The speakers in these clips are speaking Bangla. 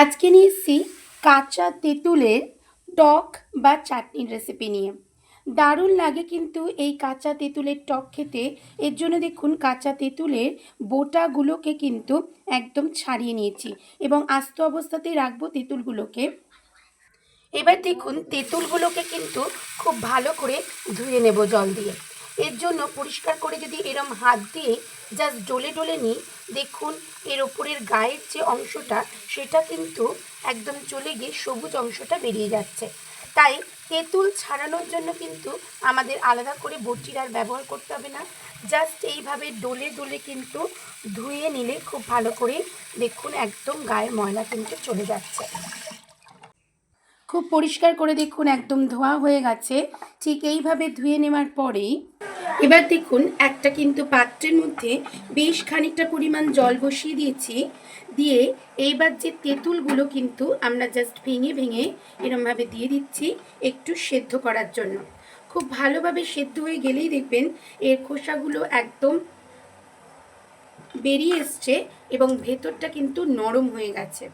আজকে নিয়ে এসেছি কাঁচা তেঁতুলের টক বা চাটনির রেসিপি নিয়ে। দারুণ লাগে কিন্তু এই কাঁচা তেঁতুলের টক খেতে। এর জন্য দেখুন কাঁচা তেঁতুলের বোটাগুলোকে কিন্তু একদম ছাড়িয়ে নিয়েছি এবং আস্ত অবস্থাতেই রাখব তেঁতুলগুলোকে। এবার দেখুন তেঁতুলগুলোকে কিন্তু খুব ভালো করে ধুয়ে নেব জল দিয়ে। এর জন্য পরিষ্কার করে যদি এরম হাত দিয়ে জাস্ট ডলে ডলে নিই, দেখুন এর ওপরের গায়ের যে অংশটা, সেটা কিন্তু একদম চলে গিয়ে সবুজ অংশটা বেরিয়ে যাচ্ছে। তাই তেঁতুল ছাড়ানোর জন্য কিন্তু আমাদের আলাদা করে বটির আর ব্যবহার করতে হবে না। জাস্ট এইভাবে ডলে ডলে কিন্তু ধুয়ে নিলে খুব ভালো করে দেখুন একদম গায়ের ময়লা কিন্তু চলে যাচ্ছে। খুব পরিষ্কার করে দেখুন একদম ধোয়া হয়ে গেছে। ঠিক এইভাবে ধুয়ে নেওয়ার পরেই এবার দেখুন, একটা কিন্তু পাত্রের মধ্যে বেশ খানিকটা পরিমাণ জল বসিয়ে দিয়েছি। দিয়ে এইবার যে তেঁতুলগুলো কিন্তু আমরা জাস্ট ভেঙে ভেঙে এরমভাবে দিয়ে দিচ্ছি একটু সেদ্ধ করার জন্য। খুব ভালোভাবে সেদ্ধ হয়ে গেলেই দেখবেন এর খোসাগুলো একদম বেরিয়ে এসছে এবং ভেতরটা কিন্তু নরম হয়ে গেছে।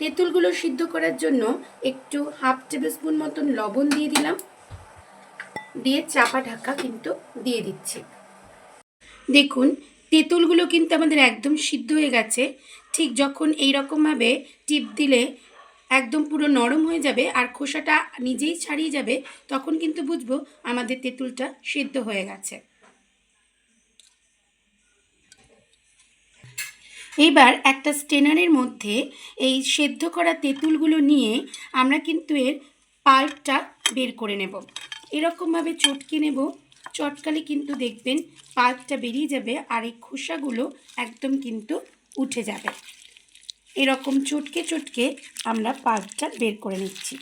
তেঁতুলগুলো সিদ্ধ করার জন্য একটু হাফ টেবিল স্পুন মতন লবণ দিয়ে দিলাম। দিয়ে চাপা ঢাকা কিন্তু দিয়ে দিচ্ছি। দেখুন, তেঁতুলগুলো কিন্তু আমাদের একদম সিদ্ধ হয়ে গেছে। ঠিক যখন এই রকমভাবে টিপ দিলে একদম পুরো নরম হয়ে যাবে আর খোসাটা নিজেই ছাড়িয়ে যাবে, তখন কিন্তু বুঝব আমাদের তেঁতুলটা সিদ্ধ হয়ে গেছে। এবার একটা স্টেনারের মধ্যে এই সেদ্ধ করা তেঁতুলগুলো নিয়ে আমরা কিন্তু এর পাল্পটা বের করে নেব। এরকমভাবে চটকে নেব। চটকালে কিন্তু দেখবেন পাল্পটা বেরিয়ে যাবে আর এই খোসাগুলো একদম কিন্তু উঠে যাবে। এরকম চটকে চটকে আমরা পাল্পটা বের করে নিচ্ছি।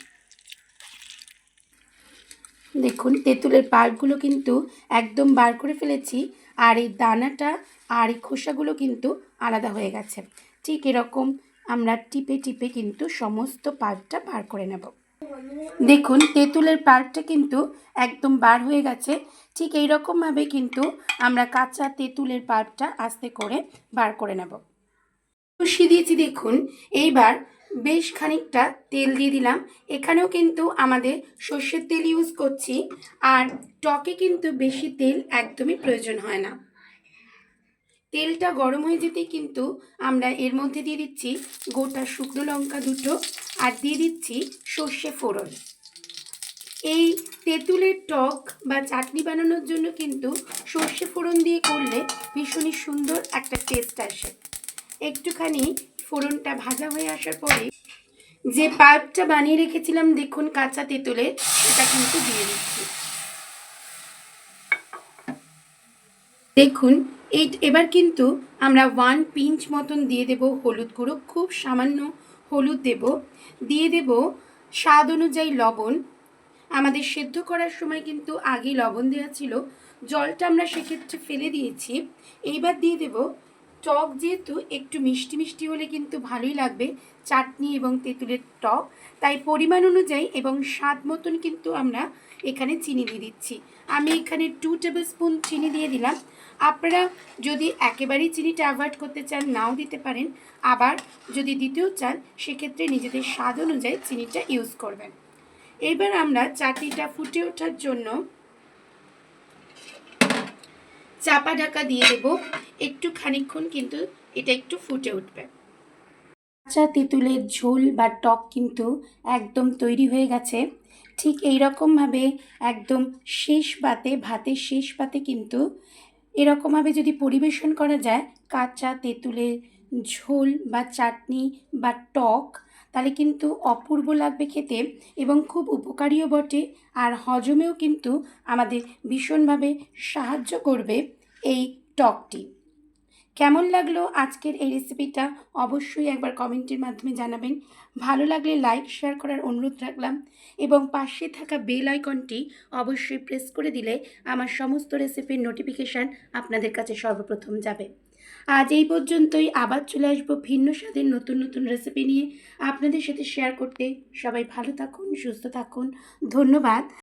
দেখুন, তেঁতুলের পাল্পগুলো কিন্তু একদম বার করে ফেলেছি আর এই দানাটা আর এই খোসাগুলো কিন্তু আলাদা হয়ে গেছে। ঠিক এরকম আমরা টিপে টিপে কিন্তু সমস্ত পাল্পটা বার করে নেব। দেখুন, তেঁতুলের পাল্পটা কিন্তু একদম বার হয়ে গেছে। ঠিক এই রকমভাবে কিন্তু আমরা কাঁচা তেঁতুলের পাল্পটা আস্তে করে বার করে নেব। বসিয়ে দিয়েছি, দেখুন, এইবার বেশ খানিকটা তেল দিয়ে দিলাম। এখানেও কিন্তু আমাদের সর্ষের তেল ইউজ করছি, আর টকে কিন্তু বেশি তেল একদমই প্রয়োজন হয় না। তেলটা গরম হয়ে যেতেই কিন্তু আমরা এর মধ্যে দিয়ে দিচ্ছি গোটা শুকনো লঙ্কা দুটো আর দিয়ে দিচ্ছি সর্ষে ফোড়ন। এই তেঁতুলের টক বা চাটনি বানানোর জন্য কিন্তু সর্ষে ফোড়ন দিয়ে করলে ভীষণই সুন্দর একটা টেস্ট আসে। একটুখানি ফোড়নটা ভাজা হয়ে আসার পরে যে পাল্পটা বানিয়ে রেখেছিলাম দেখুন কাঁচা তেঁতুলের, সেটা কিন্তু দিয়ে দিচ্ছি। দেখুন এই এবার কিন্তু আমরা ওয়ান পিঞ্চ মতন দিয়ে দেব হলুদ গুঁড়ো, খুব সামান্য হলুদ দেব। দিয়ে দেব স্বাদ অনুযায়ী লবণ। আমাদের সেদ্ধ করার সময় কিন্তু আগে লবণ দেওয়া ছিল। জলটা আমরা সেক্ষেত্রে ফেলে দিয়েছি। এইবার দিয়ে দেব টক যেহেতু একটু মিষ্টি মিষ্টি হলে কিন্তু ভালোই লাগবে, চাটনি এবং তেঁতুলের টক। তাই পরিমাণ অনুযায়ী এবং স্বাদ মতন কিন্তু আমরা এখানে চিনি দিয়ে দিচ্ছি। আমি এখানে টু টেবিল স্পুন চিনি দিয়ে দিলাম। আপনারা যদি একেবারেই চিনিটা অ্যাভয়েড করতে চান, নাও দিতে পারেন। আবার যদি দিতেও চান, সেক্ষেত্রে নিজেদের স্বাদ অনুযায়ী চিনিটা ইউজ করবেন। এবার আমরা চাটনিটা ফুটে ওঠার জন্য চাপা ঢাকা দিয়ে দেব। একটু খানিক্ষণ কিন্তু এটা একটু ফুটে উঠবে। কাঁচা তেঁতুলের ঝোল বা টক কিন্তু একদম তৈরি হয়ে গেছে। ঠিক এই রকমভাবে একদম শেষ পাতে, ভাতের শেষ পাতে কিন্তু এরকমভাবে যদি পরিবেশন করা যায়, কাঁচা তেঁতুলের ঝোল বা চাটনি বা টক, তাহলে কিন্তু অপূর্ব লাগবে খেতে এবং খুব উপকারীও বটে। আর হজমেও কিন্তু আমাদের ভীষণভাবে সাহায্য করবে এই টকটি। কেমন লাগল আজকের এই রেসিপিটা অবশ্যই একবার কমেন্টের মাধ্যমে জানাবেন। ভালো লাগলে লাইক শেয়ার করার অনুরোধ রাখলাম। এবং পাশে থাকা বেল আইকনটি অবশ্যই প্রেস করে দিলে আমার সমস্ত রেসিপির নোটিফিকেশান আপনাদের কাছে সর্বপ্রথম যাবে। আজ এই পর্যন্তই। আবার চলে আসব ভিন্ন স্বাদের নতুন নতুন রেসিপি নিয়ে। আপনাদের সাথে শেয়ার করতে সবাই ভালো থাকুন, সুস্থ থাকুন। ধন্যবাদ।